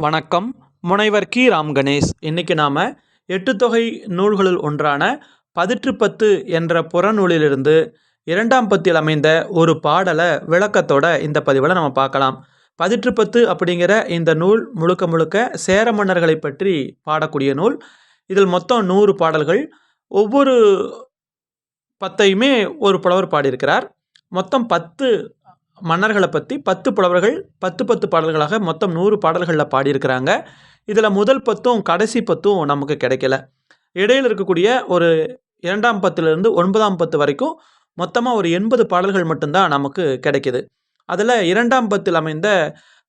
வணக்கம். முனைவர் கி. ராம் கணேஷ். இன்றைக்கி நாம் எட்டு தொகை நூல்களுள் ஒன்றான பதிற்று பத்து என்ற புறநூலிலிருந்து இரண்டாம் பத்தில் அமைந்த ஒரு பாடலை விளக்கத்தோட இந்த பதிவில் நம்ம பார்க்கலாம். பதிற்று பத்து அப்படிங்கிற இந்த நூல் முழுக்க முழுக்க சேர மன்னர்களை பற்றி பாடக்கூடிய நூல். இதில் மொத்தம் நூறு பாடல்கள். ஒவ்வொரு பத்தையுமே ஒரு புலவர் பாடியிருக்கிறார். மொத்தம் பத்து மன்னர்களை பற்றி பத்து புலவர்கள் பத்து பத்து பாடல்களாக மொத்தம் நூறு பாடல்களில் பாடியிருக்கிறாங்க. இதில் முதல் பத்தும் கடைசி பத்தும் நமக்கு கிடைக்கல. இடையில் இருக்கக்கூடிய ஒரு இரண்டாம் பத்துலேருந்து ஒன்பதாம் பத்து வரைக்கும் மொத்தமாக ஒரு எண்பது பாடல்கள் மட்டும்தான் நமக்கு கிடைக்கிது. அதில் இரண்டாம் பத்தில் அமைந்த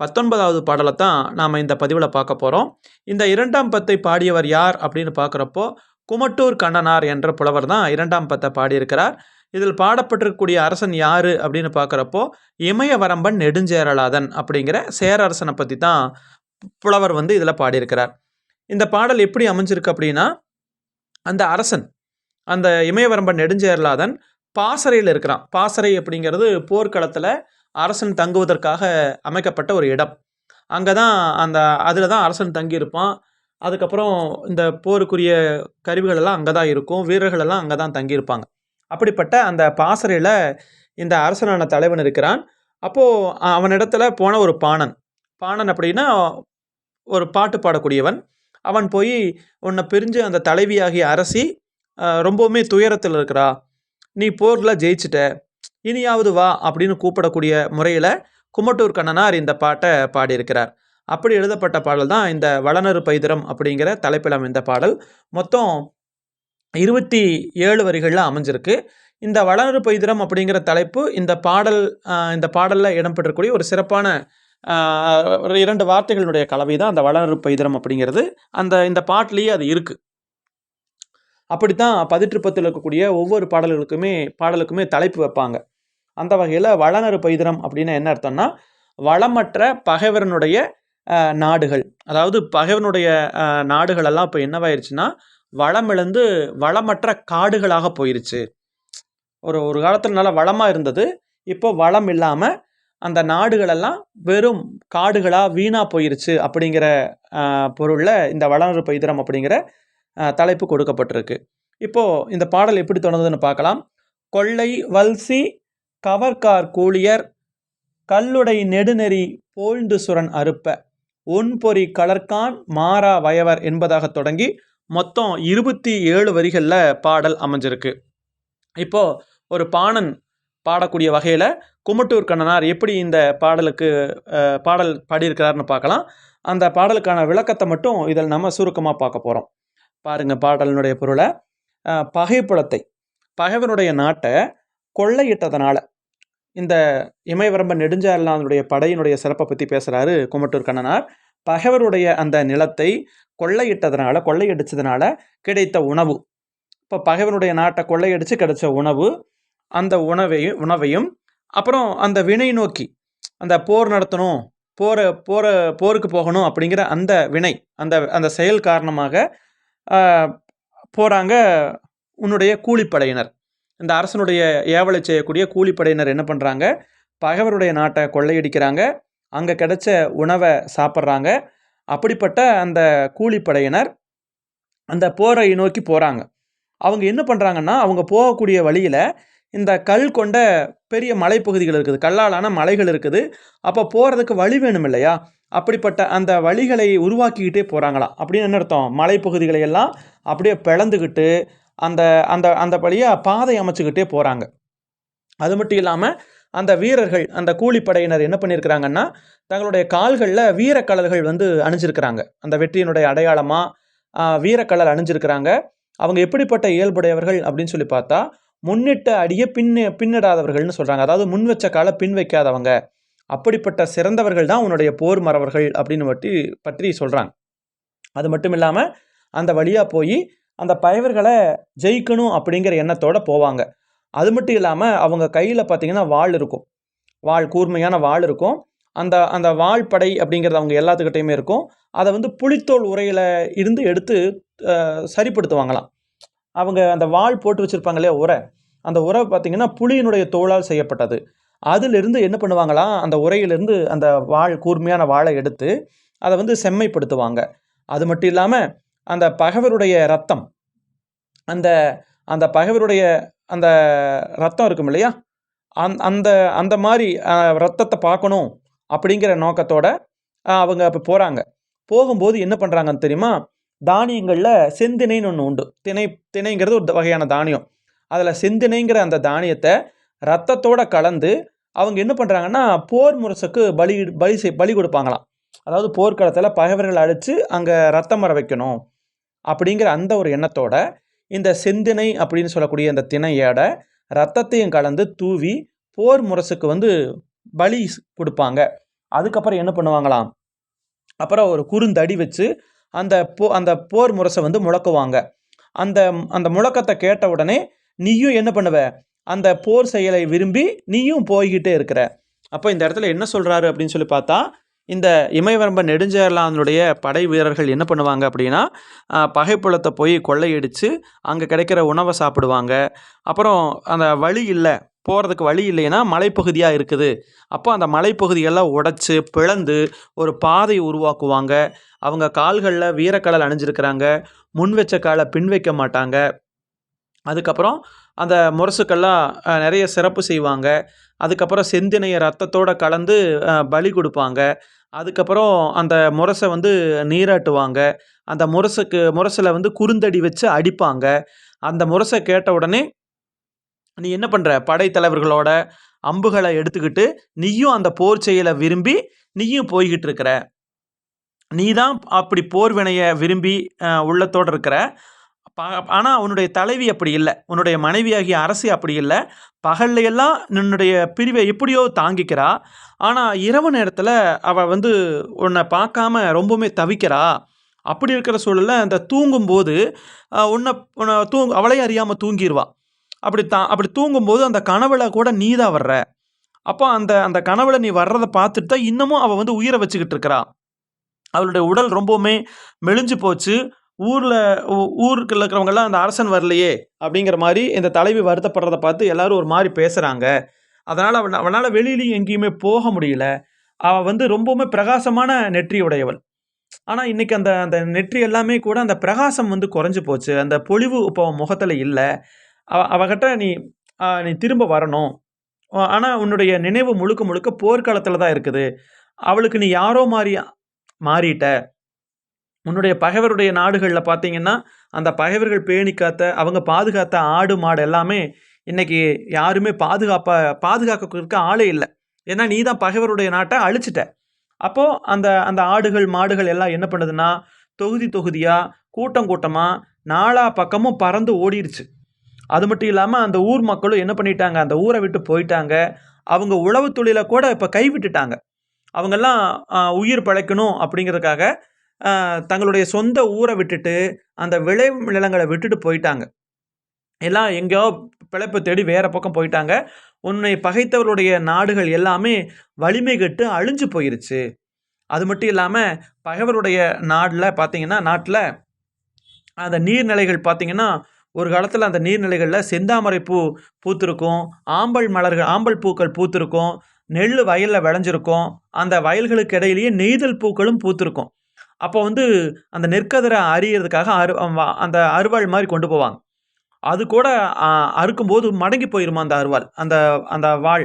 பத்தொன்பதாவது பாடலை தான் நாம் இந்த பதிவில் பார்க்க போகிறோம் இந்த இரண்டாம் பத்தை பாடியவர் யார் அப்படின்னு பார்க்குறப்போ குமட்டூர் கண்ணனார் என்ற புலவர் தான் இரண்டாம் பத்தை பாடியிருக்கிறார். இதில் பாடப்பட்டிருக்கக்கூடிய அரசன் யார் அப்படின்னு பார்க்குறப்போ இமயவரம்பன் நெடுஞ்சேரலாதன் அப்படிங்கிற சேரரசனை பற்றி தான் புலவர் வந்து இதில் பாடியிருக்கிறார். இந்த பாடல் எப்படி அமைஞ்சிருக்கு அப்படின்னா அந்த அரசன் அந்த இமயவரம்பன் நெடுஞ்சேரலாதன் பாசறையில் இருக்கிறான். பாசறை அப்படிங்கிறது போர்க்களத்தில் அரசன் தங்குவதற்காக அமைக்கப்பட்ட ஒரு இடம். அங்கே தான் அந்த அதில் தான் அரசன் தங்கியிருப்பான். அதுக்கப்புறம் இந்த போருக்குரிய கருவிகளெல்லாம் அங்கே தான் இருக்கும். வீரர்களெல்லாம் அங்கே தான் தங்கியிருப்பாங்க. அப்படிப்பட்ட அந்த பாசறையில் இந்த அரசனான தலைவன் இருக்கிறான். அப்போது அவனிடத்துல போன ஒரு பாணன். பாணன் அப்படின்னா ஒரு பாட்டு பாடக்கூடியவன். அவன் போய் உன்னை பிரிஞ்சு அந்த தலைவியாகிய அரசி ரொம்பவுமே துயரத்தில் இருக்கிறா. நீ போரில் ஜெயிச்சிட்ட. இனியாவது வா அப்படின்னு கூப்பிடக்கூடிய முறையில் குமட்டூர் கண்ணனார் இந்த பாட்டை பாடியிருக்கிறார். அப்படி எழுதப்பட்ட பாடல் தான் இந்த வளனரு பைதிரம் அப்படிங்கிற தலைப்பில் அமைந்த பாடல். மொத்தம் இருபத்தி ஏழு வரிகளில் அமைஞ்சிருக்கு. இந்த வளனரு பைதிரம் அப்படிங்கிற தலைப்பு இந்த பாடல் இந்த பாடலில் இடம்பெற்றக்கூடிய ஒரு சிறப்பான ஒரு இரண்டு வார்த்தைகளுடைய கலவை தான் அந்த வளனரு பைதிரம் அப்படிங்கிறது. அந்த இந்த பாட்டிலேயே அது இருக்குது அப்படித்தான் பதிற்றுப்பத்தில் இருக்கக்கூடிய ஒவ்வொரு பாடல்களுக்குமே பாடலுக்குமே தலைப்பு வைப்பாங்க. அந்த வகையில் வளனரு பைதிரம் அப்படின்னா என்ன அர்த்தம்னா வளமற்ற பகைவரனுடைய நாடுகள். அதாவது பகைவனுடைய நாடுகளெல்லாம் இப்போ என்னவாயிருச்சுன்னா வளமிழந்து வளமற்ற காடுகளாக போயிருச்சு. ஒரு ஒரு காலத்தில் நல்லா வளமாக இருந்தது. இப்போ வளம் இல்லாமல் அந்த நாடுகளெல்லாம் வெறும் காடுகளாக வீணாக போயிருச்சு அப்படிங்கிற பொருளில் இந்த வளனரு பைதிரம் அப்படிங்கிற தலைப்பு கொடுக்கப்பட்டிருக்கு. இப்போது இந்த பாடல் எப்படி தொடங்குதுன்னு பார்க்கலாம். கொள்ளை வல்சி கவர்கார் கூலியர் கல்லுடை நெடுநெறி போழ்ந்து சுரன் அறுப்ப ஒன்பொறி கலர்கான் மாறா வயவர் என்பதாக தொடங்கி மொத்தம் இருபத்தி ஏழு வரிகளில் பாடல் அமைஞ்சிருக்கு. இப்போ ஒரு பாணன் பாடக்கூடிய வகையில் குமட்டூர் கண்ணனார் எப்படி இந்த பாடலுக்கு பாடல் பாடியிருக்கிறாருன்னு பார்க்கலாம். அந்த பாடலுக்கான விளக்கத்தை மட்டும் இதில் நம்ம சுருக்கமாக பார்க்க போகிறோம் பாருங்கள் பாடலினுடைய பொருளை. பகைப்புலத்தை பகைவனுடைய நாட்டை கொள்ளையிட்டதனால. இந்த இமயவரம்பன் நெடுஞ்சாரலானுடைய படையினுடைய சிறப்பை பற்றி பேசுகிறாரு குமட்டூர் கண்ணனார். பகைவருடைய அந்த நிலத்தை கொள்ளையிட்டதுனால கொள்ளையடிச்சதுனால கிடைத்த உணவு. இப்போ பகைவனுடைய நாட்டை கொள்ளையடித்து கிடைச்ச உணவு அந்த உணவையும் உணவையும் அப்புறம் அந்த வினை நோக்கி அந்த போர் நடத்தணும் போரை போரை போருக்கு போகணும் அப்படிங்கிற அந்த வினை அந்த அந்த செயல் காரணமாக போகிறாங்க உன்னுடைய கூலிப்படையினர். இந்த அரசனுடைய ஏவலை செய்யக்கூடிய கூலிப்படையினர் என்ன பண்ணுறாங்க பகைவருடைய நாட்டை கொள்ளையடிக்கிறாங்க. அங்கே கிடைச்ச உணவை சாப்பிட்றாங்க. அப்படிப்பட்ட அந்த கூலிப்படையினர் அந்த போரை நோக்கி போகிறாங்க அவங்க என்ன பண்ணுறாங்கன்னா அவங்க போகக்கூடிய வழியில் இந்த கல் கொண்ட பெரிய மலைப்பகுதிகள் இருக்குது. கல்லாலான மலைகள் இருக்குது. அப்போ போகிறதுக்கு வழி வேணும் இல்லையா அப்படிப்பட்ட அந்த வழிகளை உருவாக்கிக்கிட்டே போகிறாங்களாம் அப்படின்னு என்ன அர்த்தம்? மலைப்பகுதிகளை எல்லாம் அப்படியே பிளந்துக்கிட்டு அந்த அந்த அந்த வழியாக பாதை அமைச்சுக்கிட்டே போகிறாங்க அது மட்டும் இல்லாமல் அந்த வீரர்கள் அந்த கூலிப்படையினர் என்ன பண்ணியிருக்கிறாங்கன்னா தங்களுடைய கால்களில் வீரக்கலர்கள் வந்து அணிஞ்சிருக்கிறாங்க. அந்த வெற்றியினுடைய அடையாளமாக வீரக்கலர் அணிஞ்சிருக்கிறாங்க. அவங்க எப்படிப்பட்ட இயல்புடையவர்கள் அப்படின்னு சொல்லி பார்த்தா முன்னிட்ட அடியை பின்ன பின்னிடாதவர்கள்னு சொல்கிறாங்க அதாவது முன் வச்ச காலை பின் வைக்காதவங்க. அப்படிப்பட்ட சிறந்தவர்கள் தான் உன்னுடைய போர் மறவர்கள் அப்படின்னு பற்றி பற்றி சொல்கிறாங்க அது மட்டும் இல்லாமல் அந்த வழியாக போய் அந்த பகைவர்களை ஜெயிக்கணும் அப்படிங்கிற எண்ணத்தோடு போவாங்க. அது மட்டும் இல்லாமல் அவங்க கையில் பார்த்தீங்கன்னா வாள் இருக்கும். வாள் கூர்மையான வாள் இருக்கும். அந்த அந்த வாள் படை அப்படிங்கிறது அவங்க எல்லாத்துக்கிட்டையுமே இருக்கும். அதை வந்து புலித்தோல் உரையில் இருந்து எடுத்து சரிப்படுத்துவாங்களாம். அவங்க அந்த வாள் போட்டு வச்சுருப்பாங்க இல்லையா உரை அந்த உரை பார்த்தீங்கன்னா புலியினுடைய தோளால் செய்யப்பட்டது. அதிலிருந்து என்ன பண்ணுவாங்களாம் அந்த உரையிலிருந்து அந்த வாள் கூர்மையான வாளை எடுத்து அதை வந்து செம்மைப்படுத்துவாங்க. அது மட்டும் இல்லாமல் அந்த பகைவருடைய ரத்தம் அந்த அந்த பகைவருடைய அந்த ரத்தம் இருக்கும் இல்லையா? அந் அந்த அந்த மாதிரி ரத்தத்தை பார்க்கணும் அப்படிங்கிற நோக்கத்தோட அவங்க இப்போ போகிறாங்க போகும்போது என்ன பண்ணுறாங்கன்னு தெரியுமா? தானியங்களில் செந்தினைன்னு ஒன்று உண்டு. திணை திணைங்கிறது ஒரு வகையான தானியம். அதில் செந்தினைங்கிற அந்த தானியத்தை ரத்தத்தோட கலந்து அவங்க என்ன பண்ணுறாங்கன்னா போர் முரசுக்கு பலி பலி செய் பலி கொடுப்பாங்களாம். அதாவது போர்க்களத்தில் பகைவர்கள் அழித்து அங்கே ரத்தம் வர வைக்கணும் அப்படிங்கிற அந்த ஒரு எண்ணத்தோட இந்த செந்தினை அப்படின்னு சொல்லக்கூடிய அந்த திணையோட ரத்தத்தையும் கலந்து தூவி போர் முரசுக்கு வந்து பலி கொடுப்பாங்க. அதுக்கப்புறம் என்ன பண்ணுவாங்களாம்? அப்புறம் ஒரு குறுந்தடி வச்சு அந்த போ அந்த போர் முரசை வந்து முழக்குவாங்க. அந்த அந்த முழக்கத்தை கேட்ட உடனே நீயும் என்ன பண்ணுவ? அந்த போர் செயலை விரும்பி நீயும் போய்கிட்டே இருக்கிற. அப்போ இந்த இடத்துல என்ன சொல்கிறாரு அப்படின்னு சொல்லி பார்த்தா இந்த இமயவரம்ப நெடுஞ்சேரலானுடைய படை வீரர்கள் என்ன பண்ணுவாங்க அப்படின்னா பகைப்புலத்தை போய் கொள்ளையடித்து அங்கே கிடைக்கிற உணவை சாப்பிடுவாங்க. அப்புறம் அந்த வழி இல்லை போகிறதுக்கு வழி இல்லைன்னா மலைப்பகுதியாக இருக்குது. அப்போ அந்த மலைப்பகுதியெல்லாம் உடைச்சி பிளந்து ஒரு பாதை உருவாக்குவாங்க. அவங்க கால்களில் வீரக்கடல் அணிஞ்சிருக்கிறாங்க. முன் வச்ச காலை பின் வைக்க மாட்டாங்க. அதுக்கப்புறம் அந்த முரசுக்கெல்லாம் நிறைய சிறப்பு செய்வாங்க. அதுக்கப்புறம் செந்தினைய ரத்தத்தோடு கலந்து பலி கொடுப்பாங்க. அதுக்கப்புறம் அந்த முரசை வந்து நீராட்டுவாங்க. அந்த முரசுக்கு முரசில் வந்து குறுந்தடி வச்சு அடிப்பாங்க. அந்த முரசை கேட்ட உடனே நீ என்ன பண்ணுற படைத்தலைவர்களோட அம்புகளை எடுத்துக்கிட்டு நீயும் அந்த போர் செயலை விரும்பி நீயும் போய்கிட்டு இருக்கிற. நீ தான் அப்படி போர் வினையை விரும்பி உள்ளத்தோடு உள்ளத்தோட இருக்கிற. ஆனால் உன்னுடைய தலைவி அப்படி இல்லை. உன்னுடைய மனைவியாகிய அரசி அப்படி இல்லை. பகல்ல எல்லாம் உன்னுடைய பிரிவை எப்படியோ தாங்கிக்கிறா. ஆனால் இரவு நேரத்தில் அவள் வந்து உன்னை பார்க்காம ரொம்பவுமே தவிக்கிறா. அப்படி இருக்கிற சூழலில் அந்த தூங்கும்போது உன்னை உன்னை தூங் அவளே அறியாமல் தூங்கிடுவா அப்படி தா அப்படி தூங்கும்போது அந்த கனவுல கூட நீ தான் வர்ற. அப்போ அந்த அந்த கனவுல நீ வர்றதை பார்த்துட்டு தான் இன்னமும் அவள் வந்து உயிரை வச்சுக்கிட்டு இருக்கிறா. அவளுடைய உடல் ரொம்பவுமே மெலிஞ்சு போச்சு. ஊரில் ஊருக்குள்ள இருக்கிறவங்கெல்லாம் அந்த அரசன் வரலையே அப்படிங்கிற மாதிரி இந்த தலைவி வருத்தப்படுறத பார்த்து எல்லாரும் ஒரு மாதிரி பேசுகிறாங்க அதனால் அவள் அவனால் வெளியிலையும் எங்கேயுமே போக முடியல. அவள் வந்து ரொம்பவுமே பிரகாசமான நெற்றி உடையவள். ஆனால் இன்றைக்கி அந்த அந்த நெற்றி எல்லாமே கூட அந்த பிரகாசம் வந்து குறைஞ்சு போச்சு. அந்த பொழிவு இப்போ முகத்தில் இல்லை. அவ அவகிட்ட நீ நீ திரும்ப வரணும். ஆனால் உன்னுடைய நினைவு முழுக்க முழுக்க போர்க்களத்தில் தான் இருக்குது. அவளுக்கு நீ யாரோ மாதிரி மாறிட்ட. உன்னுடைய பகைவருடைய நாடுகளில் பார்த்தீங்கன்னா அந்த பகைவர்கள் பேணி காத்த அவங்க பாதுகாத்த ஆடு மாடு எல்லாமே இன்றைக்கி யாருமே பாதுகாப்பாக பாதுகாக்கிறதுக்கு ஆளே இல்லை. ஏன்னா நீ தான் பகைவருடைய நாட்டை அழிச்சிட்ட. அப்போது அந்த அந்த ஆடுகள் மாடுகள் எல்லாம் என்ன பண்ணுதுன்னா தொகுதி தொகுதியாக கூட்டம் கூட்டமாக நாலா பக்கமும் பறந்து ஓடிடுச்சு அது மட்டும் இல்லாமல் அந்த ஊர் மக்களும் என்ன பண்ணிட்டாங்க அந்த ஊரை விட்டு போயிட்டாங்க. அவங்க உழவு தொழிலை கூட இப்போ கைவிட்டுட்டாங்க. அவங்கெல்லாம் உயிர் பழைக்கணும் அப்படிங்கிறதுக்காக தங்களுடைய சொந்த ஊரை விட்டுட்டு அந்த விளை நிலங்களை விட்டுட்டு போயிட்டாங்க. எல்லாம் எங்கேயோ பிழைப்பு தேடி வேறு பக்கம் போயிட்டாங்க. உன்னை பகைத்தவர்களுடைய நாடுகள் எல்லாமே வலிமை கெட்டு அழிஞ்சு போயிருச்சு. அது மட்டும் இல்லாமல் பகைவருடைய நாடில் பார்த்தீங்கன்னா நாட்டில் அந்த நீர்நிலைகள் பார்த்திங்கன்னா ஒரு காலத்தில் அந்த நீர்நிலைகளில் செந்தாமரை பூ பூத்திருக்கும் ஆம்பல் மலர்கள் ஆம்பல் பூக்கள் பூத்திருக்கும் நெல் வயலில் விளைஞ்சிருக்கும் அந்த வயல்களுக்கு இடையிலேயே நெய்தல் பூக்களும் பூத்திருக்கும். அப்போ வந்து அந்த நெற்கதிரை அறியறதுக்காக அரு அந்த அருவாள் மாதிரி கொண்டு போவாங்க. அது கூட அறுக்கும்போது மடங்கி போயிருமா அந்த அருவாள் அந்த அந்த வாள்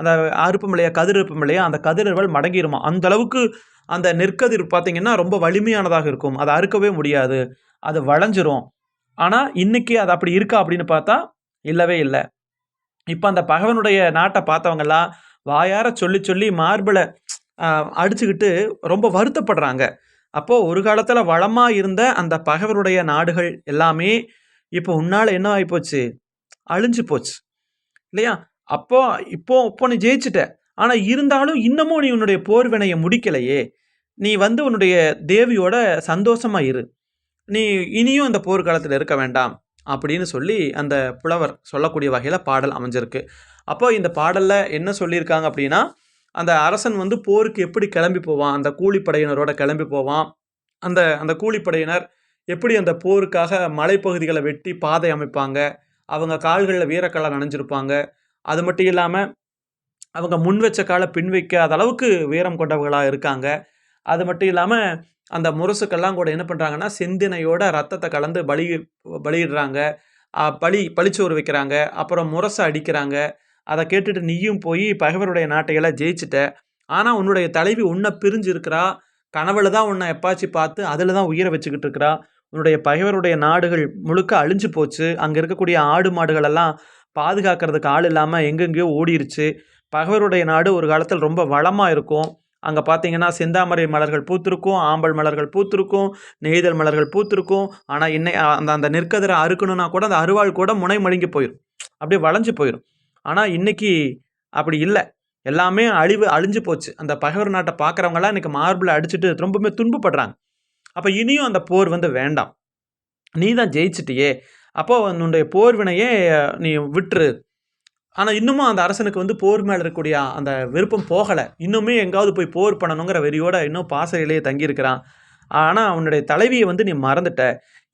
அந்த அறுப்பும் இல்லையா கதிர் இருப்பும் இல்லையா அந்த கதிர் அருவாள் மடங்கிருமா? அந்த அளவுக்கு அந்த நெற்கதிர் பார்த்தீங்கன்னா ரொம்ப வலிமையானதாக இருக்கும். அதை அறுக்கவே முடியாது. அது வளைஞ்சிரும். ஆனால் இன்றைக்கி அது அப்படி இருக்கா அப்படின்னு பார்த்தா இல்லவே இல்லை. இப்போ அந்த பகவனுடைய நாட்டை பார்த்தவங்கெல்லாம் வாயார சொல்லி சொல்லி மார்பிளை அடிச்சுக்கிட்டு ரொம்ப வருத்தப்படுறாங்க. அப்போது ஒரு காலத்தில் வளமாக இருந்த அந்த பகைவருடைய நாடுகள் எல்லாமே இப்போ உன்னால் என்ன ஆகிப்போச்சு அழிஞ்சு போச்சு. இல்லையா? அப்போ இப்போ இப்போ நீ ஜெயிச்சிட்ட. ஆனால் இருந்தாலும் இன்னமும் நீ உன்னுடைய போர் வினையை முடிக்கலையே. நீ வந்து உன்னுடைய தேவியோட சந்தோஷமா இரு. நீ இனியும் அந்த போர்க்காலத்தில் இருக்க வேண்டாம் அப்படின்னு சொல்லி அந்த புலவர் சொல்லக்கூடிய வகையில் பாடல் அமைஞ்சிருக்கு. அப்போ இந்த பாடலில் என்ன சொல்லியிருக்காங்க அப்படின்னா அந்த அரசன் வந்து போருக்கு எப்படி கிளம்பி போவான்? அந்த கூலிப்படையினரோட கிளம்பி போவான். அந்த அந்த கூலிப்படையினர் எப்படி அந்த போருக்காக மலைப்பகுதிகளை வெட்டி பாதை அமைப்பாங்க? அவங்க கால்களில் வீரக்கலை நனைஞ்சிருப்பாங்க. அது மட்டும் இல்லாமல் அவங்க முன் வச்ச காலை பின் வைக்காத அளவுக்கு வீரம் கொண்டவர்களாக இருக்காங்க. அது மட்டும் இல்லாமல் அந்த முரசுக்கெல்லாம் கூட என்ன பண்ணுறாங்கன்னா செந்தினையோட ரத்தத்தை கலந்து பலி பலியிடுறாங்க. பலி பழிச்சோறு வைக்கிறாங்க. அப்புறம் முரசை அடிக்கிறாங்க. அதை கேட்டுட்டு நீயும் போய் பகைவருடைய நாட்டையெல்லாம் ஜெயிச்சிட்ட. ஆனால் உன்னுடைய தலைவி உன்னை பிரிஞ்சு இருக்கிறா கனவுல தான் உன்னை எப்பாச்சு பார்த்து அதில் தான் உயிரை வச்சுக்கிட்டு இருக்கிறா. உன்னுடைய பகைவருடைய நாடுகள் முழுக்க அழிஞ்சு போச்சு. அங்கே இருக்கக்கூடிய ஆடு மாடுகள் எல்லாம் பாதுகாக்கிறதுக்கு ஆள் இல்லாமல் எங்கெங்கேயோ ஓடிருச்சு. பகைவருடைய நாடு ஒரு காலத்தில் ரொம்ப வளமாக இருக்கும். அங்கே பார்த்தீங்கன்னா செந்தாமரை மலர்கள் பூத்திருக்கும் ஆம்பல் மலர்கள் பூத்திருக்கும் நெய்தல் மலர்கள் பூத்திருக்கும். ஆனால் இன்னை அந்த அந்த நெற்கதிரை அறுக்கணும்னா கூட அந்த அருவாள் கூட முனை மழுங்கி போயிடும் அப்படியே வளைஞ்சு போயிடும் ஆனால் இன்றைக்கி அப்படி இல்லை. எல்லாமே அழிவு அழிஞ்சு போச்சு. அந்த பகைவர் நாட்டை பார்க்குறவங்களாம் இன்றைக்கி மார்பிளை அடிச்சுட்டு ரொம்பவுமே துன்பப்படுறாங்க அப்போ இனியும் அந்த போர் வந்து வேண்டாம். நீ தான் ஜெயிச்சிட்டியே. அப்போது உன்னுடைய போர் வினையே நீ விட்டுரு. ஆனால் இன்னமும் அந்த அரசனுக்கு வந்து போர் மேலே இருக்கக்கூடிய அந்த விருப்பம் போகலை. இன்னுமே எங்காவது போய் போர் பண்ணணுங்கிற வெறியோட இன்னும் பாசறையிலேயே தங்கியிருக்கிறான். ஆனால் உன்னுடைய தலைவியை வந்து நீ மறந்துட்ட.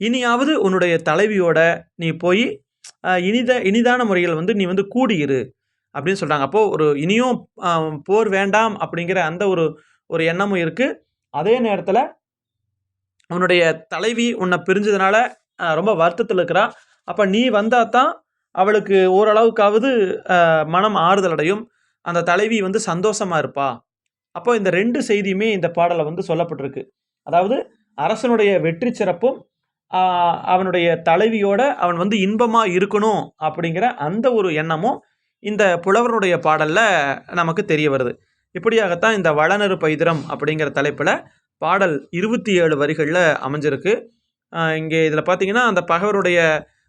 இனியாவது உன்னுடைய தலைவியோட நீ போய் இனித இனிதான முறையில் வந்து நீ வந்து கூடியிரு அப்படின்னு சொல்கிறாங்க அப்போது ஒரு இனியும் போர் வேண்டாம் அப்படிங்கிற அந்த ஒரு ஒரு எண்ணமும் இருக்குது அதே நேரத்தில் உன்னுடைய தலைவி உன்னை பிரிஞ்சதுனால ரொம்ப வருத்தத்தில் இருக்கிறா. அப்போ நீ வந்தால் தான் அவளுக்கு ஓரளவுக்காவது மனம் ஆறுதல் அடையும். அந்த தலைவி வந்து சந்தோஷமாக இருப்பா. அப்போ இந்த ரெண்டு செய்தியுமே இந்த பாடலை வந்து சொல்லப்பட்டிருக்கு. அதாவது அரசனுடைய வெற்றி சிறப்பும் அவனுடைய தலைவியோட அவன் வந்து இன்பமாக இருக்கணும் அப்படிங்கிற அந்த ஒரு எண்ணமும் இந்த புலவருடைய பாடலில் நமக்கு தெரிய வருது. இப்படியாகத்தான் இந்த வளநறு பைதிரம் அப்படிங்கிற தலைப்பில் பாடல் இருபத்தி ஏழு வரிகளில் அமைஞ்சிருக்கு. இங்கே இதில் பார்த்தீங்கன்னா அந்த பகைவருடைய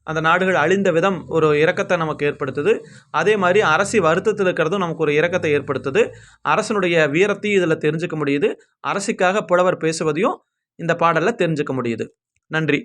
அந்த நாடுகள் அழிந்த விதம் ஒரு இரக்கத்தை நமக்கு ஏற்படுத்துது. அதே மாதிரி அரசி வருத்தத்தில் இருக்கிறதும் நமக்கு ஒரு இரக்கத்தை ஏற்படுத்துது. அரசனுடைய வீரத்தையும் இதில் தெரிஞ்சுக்க முடியுது. அரசிக்காக புலவர் பேசுவதையும் இந்த பாடலில் தெரிஞ்சுக்க முடியுது. நன்றி.